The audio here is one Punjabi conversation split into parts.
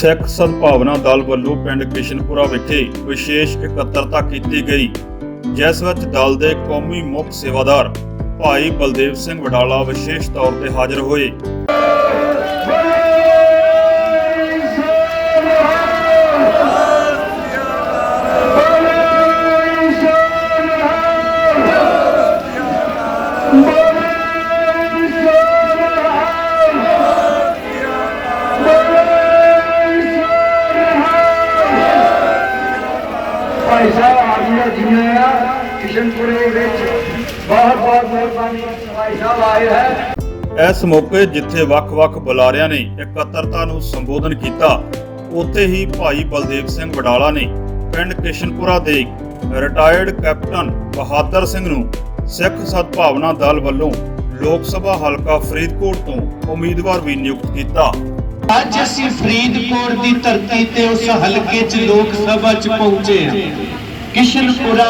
ਸਿੱਖ ਸਦਭਾਵਨਾ ਦਲ ਵੱਲੋਂ ਪਿੰਡ ਕਿਸ਼ਨਪੁਰਾ ਵਿਖੇ ਵਿਸ਼ੇਸ਼ ਇਕੱਤਰਤਾ ਕੀਤੀ ਗਈ, ਜਿਸ ਵਿੱਚ ਦਲ ਦੇ ਕੌਮੀ ਮੁੱਖ ਸੇਵਾਦਾਰ ਭਾਈ ਬਲਦੇਵ ਸਿੰਘ ਵਡਾਲਾ ਵਿਸ਼ੇਸ਼ ਤੌਰ ਤੇ ਹਾਜ਼ਰ ਹੋਏ। ਕਿਸ਼ਨਪੁਰੇ ਵਿੱਚ ਬਹੁਤ ਬਹੁਤ ਮਿਹਰਬਾਨੀ। ਭਾਈ ਸਾਹਿਬ ਆਏ ਹੈ। ਇਸ ਮੌਕੇ ਜਿੱਥੇ ਵੱਖ-ਵੱਖ ਬੁਲਾਰਿਆਂ ਨੇ ਇਕੱਤਰਤਾ ਨੂੰ ਸੰਬੋਧਨ ਕੀਤਾ ਉੱਥੇ ਹੀ ਭਾਈ ਬਲਦੇਵ ਸਿੰਘ ਵਡਾਲਾ ਨੇ ਪਿੰਡ ਕਿਸ਼ਨਪੁਰਾ ਦੇ ਰਿਟਾਇਰਡ ਕੈਪਟਨ ਬਹਾਦਰ ਸਿੰਘ ਨੂੰ ਸਿੱਖ ਸਦਭਾਵਨਾ ਦਲ ਵੱਲੋਂ ਲੋਕ ਸਭਾ ਹਲਕਾ ਫਰੀਦਕੋਟ ਤੋਂ ਉਮੀਦਵਾਰ ਵੀ ਨਿਯੁਕਤ ਕੀਤਾ। ਅੱਜ ਅਸੀਂ ਫਰੀਦਕੋਟ ਦੀ ਧਰਤੀ ਤੇ ਉਸ ਹਲਕੇ 'ਚ ਲੋਕ ਸਭਾ 'ਚ ਪਹੁੰਚੇ ਹਾਂ। ਕਿਸ਼ਨਪੁਰਾ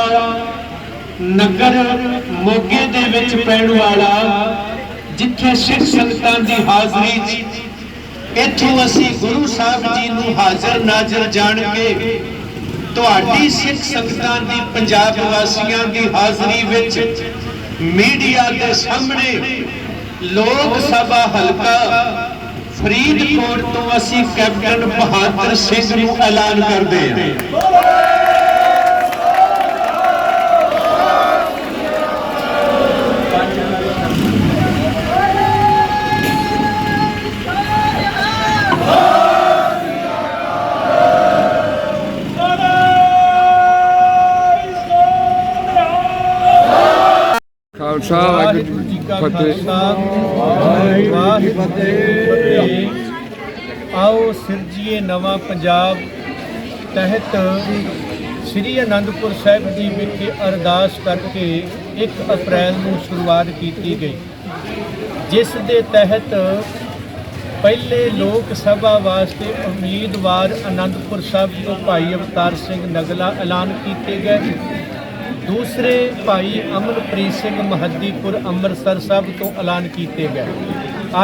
ਨਗਰ ਮੋਗੇ ਦੇ ਵਿੱਚ ਪੈਣ ਵਾਲਾ, ਜਿੱਥੇ ਸਿੱਖ ਸੰਗਤਾਂ ਦੀ ਹਾਜ਼ਰੀ 'ਚ ਇੱਥੋਂ ਅਸੀਂ ਗੁਰੂ ਸਾਹਿਬ ਜੀ ਨੂੰ ਹਾਜ਼ਰ ਨਾਜ਼ਰ ਜਾਣ ਕੇ ਤੁਹਾਡੀ ਸਿੱਖ ਸੰਗਤਾਂ ਦੀ ਪੰਜਾਬ ਵਾਸੀਆਂ ਦੀ ਹਾਜ਼ਰੀ ਵਿੱਚ ਮੀਡੀਆ ਦੇ ਸਾਹਮਣੇ ਲੋਕ ਸਭਾ ਹਲਕਾ ਫਰੀਦਕੋਟ ਤੋਂ ਅਸੀਂ ਕੈਪਟਨ ਬਹਾਦਰ ਸਿੰਘ ਨੂੰ ਐਲਾਨ ਕਰਦੇ ਹਾਂ। ਖਾਲਸਾ, ਵਾਹਿਗੁਰੂ ਜੀ ਕੀ ਫਤਿਹ। ਵਾਹਿਗੁਰੂ ਆਓ ਸਿਰਜੀਏ ਨਵਾਂ ਪੰਜਾਬ ਤਹਿਤ ਸ੍ਰੀ ਅਨੰਦਪੁਰ ਸਾਹਿਬ ਜੀ ਵਿਖੇ ਅਰਦਾਸ ਕਰਕੇ 1 ਅਪ੍ਰੈਲ ਨੂੰ ਸ਼ੁਰੂਆਤ ਕੀਤੀ ਗਈ, ਜਿਸ ਦੇ ਤਹਿਤ ਪਹਿਲੇ ਲੋਕ ਸਭਾ ਵਾਸਤੇ ਉਮੀਦਵਾਰ ਅਨੰਦਪੁਰ ਸਾਹਿਬ ਤੋਂ ਭਾਈ ਅਵਤਾਰ ਸਿੰਘ ਨਗਲਾ ਐਲਾਨ ਕੀਤੇ ਗਏ। ਦੂਸਰੇ ਭਾਈ ਅਮਨਪ੍ਰੀਤ ਸਿੰਘ ਮਹੱਦੀਪੁਰ ਅੰਮ੍ਰਿਤਸਰ ਸਾਹਿਬ ਤੋਂ ਐਲਾਨ ਕੀਤੇ ਗਏ।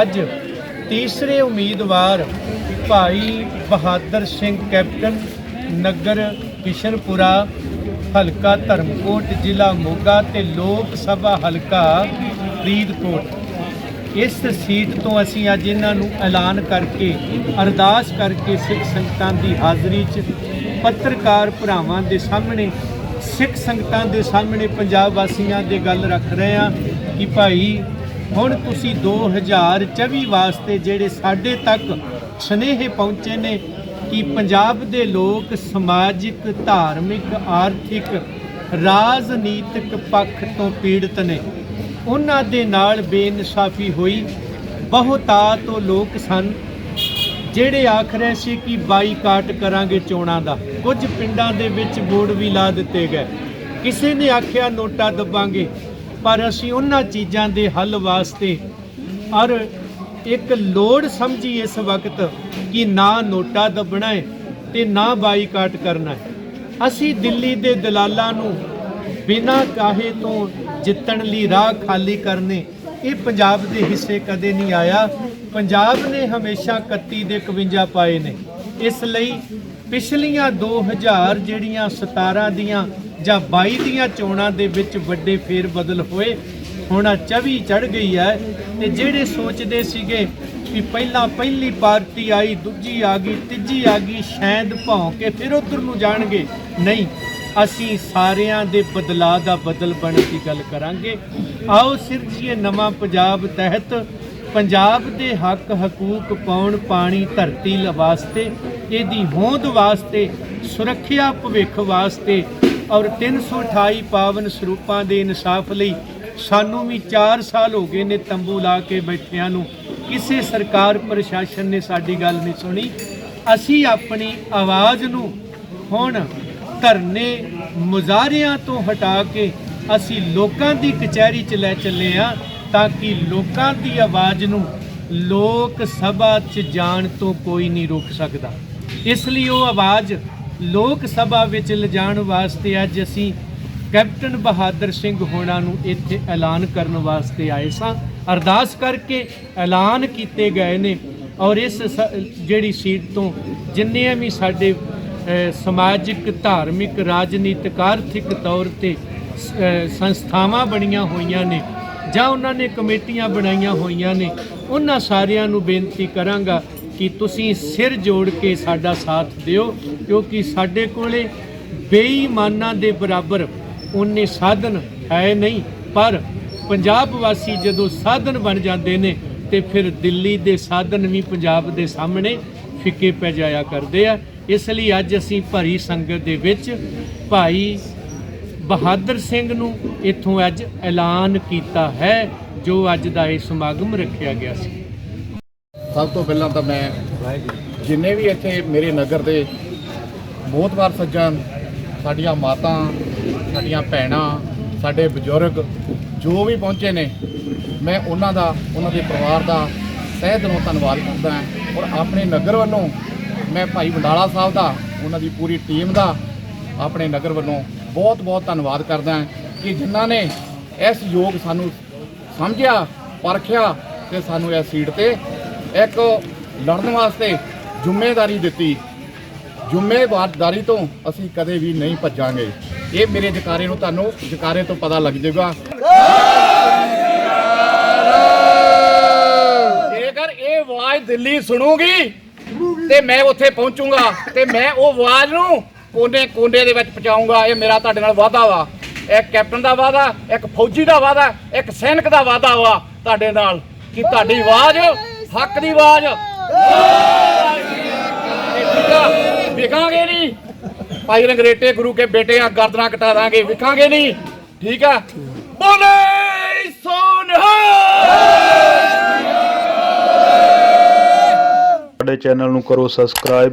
ਅੱਜ ਤੀਸਰੇ ਉਮੀਦਵਾਰ ਭਾਈ ਬਹਾਦਰ ਸਿੰਘ ਕੈਪਟਨ ਨਗਰ ਕਿਸ਼ਨਪੁਰਾ, ਹਲਕਾ ਧਰਮਕੋਟ, ਜ਼ਿਲ੍ਹਾ ਮੋਗਾ ਤੇ ਲੋਕ ਸਭਾ ਹਲਕਾ ਫਰੀਦਕੋਟ। ਇਸ ਸੀਟ ਤੋਂ ਅਸੀਂ ਅੱਜ ਇਹਨਾਂ ਨੂੰ ਐਲਾਨ ਕਰਕੇ, ਅਰਦਾਸ ਕਰਕੇ ਸਿੱਖ ਸੰਗਤਾਂ ਦੀ ਹਾਜ਼ਰੀ 'ਚ ਪੱਤਰਕਾਰ ਭਰਾਵਾਂ ਦੇ ਸਾਹਮਣੇ ਸਿੱਖ ਸੰਗਤਾਂ ਦੇ ਸਾਹਮਣੇ ਪੰਜਾਬ ਵਾਸੀਆਂ ਦੇ ਗੱਲ ਰੱਖ ਰਹੇ ਹਾਂ ਕਿ ਭਾਈ, ਹੁਣ ਤੁਸੀਂ 2024 ਵਾਸਤੇ ਜਿਹੜੇ ਸਾਡੇ ਤੱਕ ਸੁਨੇਹੇ ਪਹੁੰਚੇ ਨੇ ਕਿ ਪੰਜਾਬ ਦੇ ਲੋਕ ਸਮਾਜਿਕ, ਧਾਰਮਿਕ, ਆਰਥਿਕ, ਰਾਜਨੀਤਿਕ ਪੱਖ ਤੋਂ ਪੀੜਤ ਨੇ। ਉਹਨਾਂ ਦੇ ਨਾਲ ਬੇਇਨਸਾਫੀ ਹੋਈ। ਬਹੁਤਾ ਤੋਂ ਲੋਕ ਸਨ। ਜਿਹੜੇ ਆਖ ਰਹੇ ਸੀ ਕਿ ਬਾਈਕਾਟ ਕਰਾਂਗੇ ਚੋਣਾਂ ਦਾ, ਕੁਝ ਪਿੰਡਾਂ ਦੇ ਵਿੱਚ ਬੋਰਡ ਵੀ ਲਾ ਦਿੱਤੇ ਗਏ। ਕਿਸੇ ਨੇ ਆਖਿਆ, ਨੋਟਾ ਦੱਬਾਂਗੇ। ਪਰ ਅਸੀਂ ਉਹਨਾਂ ਚੀਜ਼ਾਂ ਦੇ ਹੱਲ ਵਾਸਤੇ ਔਰ ਇੱਕ ਲੋੜ ਸਮਝੀ ਇਸ ਵਕਤ ਕਿ ਨਾ ਨੋਟਾ ਦੱਬਣਾ ਹੈ ਤੇ ਨਾ ਬਾਈਕਾਟ ਕਰਨਾ ਹੈ। ਅਸੀਂ ਦਿੱਲੀ ਦੇ ਦਲਾਲਾਂ ਨੂੰ ਬਿਨਾਂ ਕਾਹੇ ਤੋਂ ਜਿੱਤਣ ਲਈ ਰਾਹ ਖਾਲੀ ਕਰਨੇ ਇਹ ਪੰਜਾਬ ਦੇ ਹਿੱਸੇ ਕਦੇ ਨਹੀਂ ਆਇਆ। ਪੰਜਾਬ ਨੇ ਹਮੇਸ਼ਾ 31 ਦੇ 51 ਪਾਏ ਨੇ। ਇਸ ਲਈ ਪਿਛਲੀਆਂ 2000 ਜਿਹੜੀਆਂ 17 ਦੀਆਂ ਜਾਂ 22 ਦੀਆਂ ਚੋਣਾਂ ਦੇ ਵਿੱਚ ਵੱਡੇ ਫੇਰ ਬਦਲ ਹੋਏ, ਹੁਣ ਆਹ 24 ਚੜ ਗਈ ਹੈ ਤੇ ਜਿਹੜੇ ਸੋਚਦੇ ਸੀਗੇ ਕਿ ਪਹਿਲਾਂ ਪਹਿਲੀ ਪਾਰਟੀ ਆਈ, ਦੂਜੀ ਆ ਗਈ, ਤੀਜੀ ਆ ਗਈ, ਸ਼ਾਇਦ ਭੌਂ ਕੇ ਫਿਰ ਉਧਰ ਨੂੰ ਜਾਣਗੇ। ਨਹੀਂ ਅਸੀਂ ਸਾਰਿਆਂ ਦੇ ਬਦਲਾਅ ਦਾ ਬਦਲ ਬਣਨ ਦੀ ਗੱਲ ਕਰਾਂਗੇ। ਆਓ ਸਿਰਜੀਏ ਨਵਾਂ ਪੰਜਾਬ ਤਹਿਤ, ਪੰਜਾਬ ਦੇ ਹੱਕ ਹਕੂਕ ਪਾਉਣ ਪਾਣੀ ਧਰਤੀ ਵਾਸਤੇ, ਇਹਦੀ ਹੋਂਦ ਵਾਸਤੇ, ਸੁਰੱਖਿਆ ਭਵਿੱਖ ਵਾਸਤੇ ਔਰ 328 ਪਾਵਨ ਸਰੂਪਾਂ ਦੇ ਇਨਸਾਫ ਲਈ ਸਾਨੂੰ ਵੀ 4 ਸਾਲ ਹੋ ਗਏ ਨੇ ਤੰਬੂ ਲਾ ਕੇ ਬੈਠਿਆਂ ਨੂੰ। ਕਿਸੇ ਸਰਕਾਰ ਪ੍ਰਸ਼ਾਸਨ ਨੇ ਸਾਡੀ ਗੱਲ ਨਹੀਂ ਸੁਣੀ। ਅਸੀਂ ਆਪਣੀ ਆਵਾਜ਼ ਨੂੰ ਹੁਣ ਧਰਨੇ ਮੁਜ਼ਾਹਰਿਆਂ ਤੋਂ ਹਟਾ ਕੇ ਅਸੀਂ ਲੋਕਾਂ ਦੀ ਕਚਹਿਰੀ 'ਚ ਲੈ ਚੱਲੇ ਆ ਤਾਂ ਕਿ ਲੋਕਾਂ ਦੀ ਆਵਾਜ਼ ਨੂੰ ਲੋਕ ਸਭਾ 'ਚ ਜਾਣ ਤੋਂ ਕੋਈ ਨਹੀਂ ਰੋਕ ਸਕਦਾ। ਇਸ ਲਈ ਉਹ ਆਵਾਜ਼ ਲੋਕ ਸਭਾ ਵਿੱਚ ਲਿਜਾਣ ਵਾਸਤੇ ਅੱਜ ਅਸੀਂ ਕੈਪਟਨ ਬਹਾਦਰ ਸਿੰਘ ਹੋਣਾ ਨੂੰ ਇੱਥੇ ਐਲਾਨ ਕਰਨ ਵਾਸਤੇ ਆਏ ਸਾਂ। ਅਰਦਾਸ ਕਰਕੇ ਐਲਾਨ ਕੀਤੇ ਗਏ ਨੇ ਔਰ ਇਸ ਸ- ਜਿਹੜੀ ਸੀਟ ਤੋਂ ਜਿੰਨੇ ਵੀ ਸਾਡੇ ਸਮਾਜਿਕ, ਧਾਰਮਿਕ, ਰਾਜਨੀਤਿਕ, ਆਰਥਿਕ ਤੌਰ ਤੇ ਸੰਸਥਾਵਾਂ ਬਣੀਆਂ ਹੋਈਆਂ ਨੇ ਜਾਂ ਉਹਨਾਂ ਨੇ ਕਮੇਟੀਆਂ ਬਣਾਈਆਂ ਹੋਈਆਂ ਨੇ, ਉਹਨਾਂ ਸਾਰਿਆਂ ਨੂੰ ਬੇਨਤੀ ਕਰਾਂਗਾ ਕਿ ਤੁਸੀਂ ਸਿਰ ਜੋੜ ਕੇ ਸਾਡਾ ਸਾਥ ਦਿਓ, ਕਿਉਂਕਿ ਸਾਡੇ ਕੋਲੇ ਬੇਈਮਾਨਾਂ ਦੇ ਬਰਾਬਰ ਉਹਨੇ ਸਾਧਨ ਹੈ ਨਹੀਂ, ਪਰ ਪੰਜਾਬ ਵਾਸੀ ਜਦੋਂ ਸਾਧਨ ਬਣ ਜਾਂਦੇ ਨੇ ਤੇ ਫਿਰ ਦਿੱਲੀ ਦੇ ਸਾਧਨ ਵੀ ਪੰਜਾਬ ਦੇ ਸਾਹਮਣੇ ਫਿੱਕੇ ਪੈ ਜਾਇਆ ਕਰਦੇ ਆ। ਇਸ ਲਈ ਅੱਜ ਅਸੀਂ ਭਰੀ ਸੰਗਤ ਦੇ ਵਿੱਚ ਭਾਈ ਬਹਾਦਰ ਸਿੰਘ ਨੂੰ ਇੱਥੋਂ ਅੱਜ ਐਲਾਨ ਕੀਤਾ ਹੈ, ਜੋ ਅੱਜ ਦਾ ਇਹ ਸਮਾਗਮ ਰੱਖਿਆ ਗਿਆ ਸੀ। ਸਭ ਤੋਂ ਪਹਿਲਾਂ ਤਾਂ ਮੈਂ ਜਿੰਨੇ ਵੀ ਇੱਥੇ ਮੇਰੇ ਨਗਰ ਦੇ ਬਹੁਤ ਵਾਰ ਸੱਜਣ, ਸਾਡੀਆਂ ਮਾਤਾ, ਸਾਡੀਆਂ ਭੈਣਾਂ, ਸਾਡੇ ਬਜ਼ੁਰਗ ਜੋ ਵੀ ਪਹੁੰਚੇ ਨੇ, ਮੈਂ ਉਹਨਾਂ ਦਾ, ਉਹਨਾਂ ਦੇ ਪਰਿਵਾਰ ਦਾ ਤਹਿ ਦਿਲੋਂ ਧੰਨਵਾਦ ਕਰਦਾ ਹਾਂ ਔਰ ਆਪਣੇ ਨਗਰ ਵੱਲੋਂ ਮੈਂ ਭਾਈ ਬੰਡਾਲਾ ਸਾਹਿਬ ਦਾ ਉਹਨਾਂ ਦੀ ਪੂਰੀ ਟੀਮ ਦਾ ਆਪਣੇ ਨਗਰ ਵੱਲੋਂ ਬਹੁਤ ਬਹੁਤ ਧੰਨਵਾਦ ਕਰਦਾ ਕਿ ਜਿਨ੍ਹਾਂ ਨੇ ਇਸ ਯੋਗ ਸਾਨੂੰ ਸਮਝਿਆ ਪਰਖਿਆ ਤੇ ਸਾਨੂੰ ਇਸ ਸੀਟ ਤੇ ਇੱਕ ਲੜਨ ਵਾਸਤੇ ਜ਼ਿੰਮੇਵਾਰੀ ਦਿੱਤੀ ਜ਼ਿੰਮੇਵਾਰੀ ਤੋਂ ਅਸੀਂ ਕਦੇ ਵੀ ਨਹੀਂ ਭੱਜਾਂਗੇ ਇਹ ਮੇਰੇ ਜਕਾਰੇ ਨੂੰ ਤੁਹਾਨੂੰ ਜਕਾਰੇ ਤੋਂ ਪਤਾ ਲੱਗ ਜਾਊਗਾ ਜੇਕਰ ਇਹ ਆਵਾਜ਼ ਦਿੱਲੀ ਸੁਣੂਗੀ ਤੇ ਮੈਂ ਉੱਥੇ ਪਹੁੰਚੂਗਾ ਤੇ ਮੈਂ ਉਹ ਆਵਾਜ਼ ਨੂੰ ਕੋਨੇ ਕੋਨੇ ਦੇ ਵਿੱਚ ਪਹੁੰਚਾਊਗਾ। ਇਹ ਮੇਰਾ ਤੁਹਾਡੇ ਨਾਲ ਵਾਅਦਾ ਵਾ। ਇੱਕ ਕੈਪਟਨ ਦਾ ਵਾਅਦਾ, ਇੱਕ ਫੌਜੀ ਦਾ ਵਾਅਦਾ, ਇੱਕ ਸੈਨਿਕ ਦਾ ਵਾਅਦਾ ਵਾ ਤੁਹਾਡੇ ਨਾਲ ਕਿ ਤੁਹਾਡੀ ਆਵਾਜ਼, ਹੱਕ ਦੀ ਆਵਾਜ਼। ਇਹ ਠੀਕ ਨਹੀਂ ਭਾਈ ਰੰਗਰੇਟੇ ਗੁਰੂ ਕੇ ਬੇਟੇ ਆ ਗਰਦਨਾਂ ਕਟਾ ਦਾਂਗੇ ਵਿਕਾਂਗੇ ਨਹੀਂ ਠੀਕ ਆ? ਬੋਲੇ ਸੋਨਹਾ ਸਾਡੇ ਚੈਨਲ ਨੂੰ ਕਰੋ ਸਬਸਕ੍ਰਾਈਬ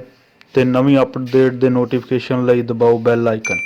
ਤੇ ਨਵੀਂ ਅਪਡੇਟ ਦੇ ਨੋਟੀਫਿਕੇਸ਼ਨ ਲਈ ਦਬਾਓ ਬੈਲ ਆਈਕਨ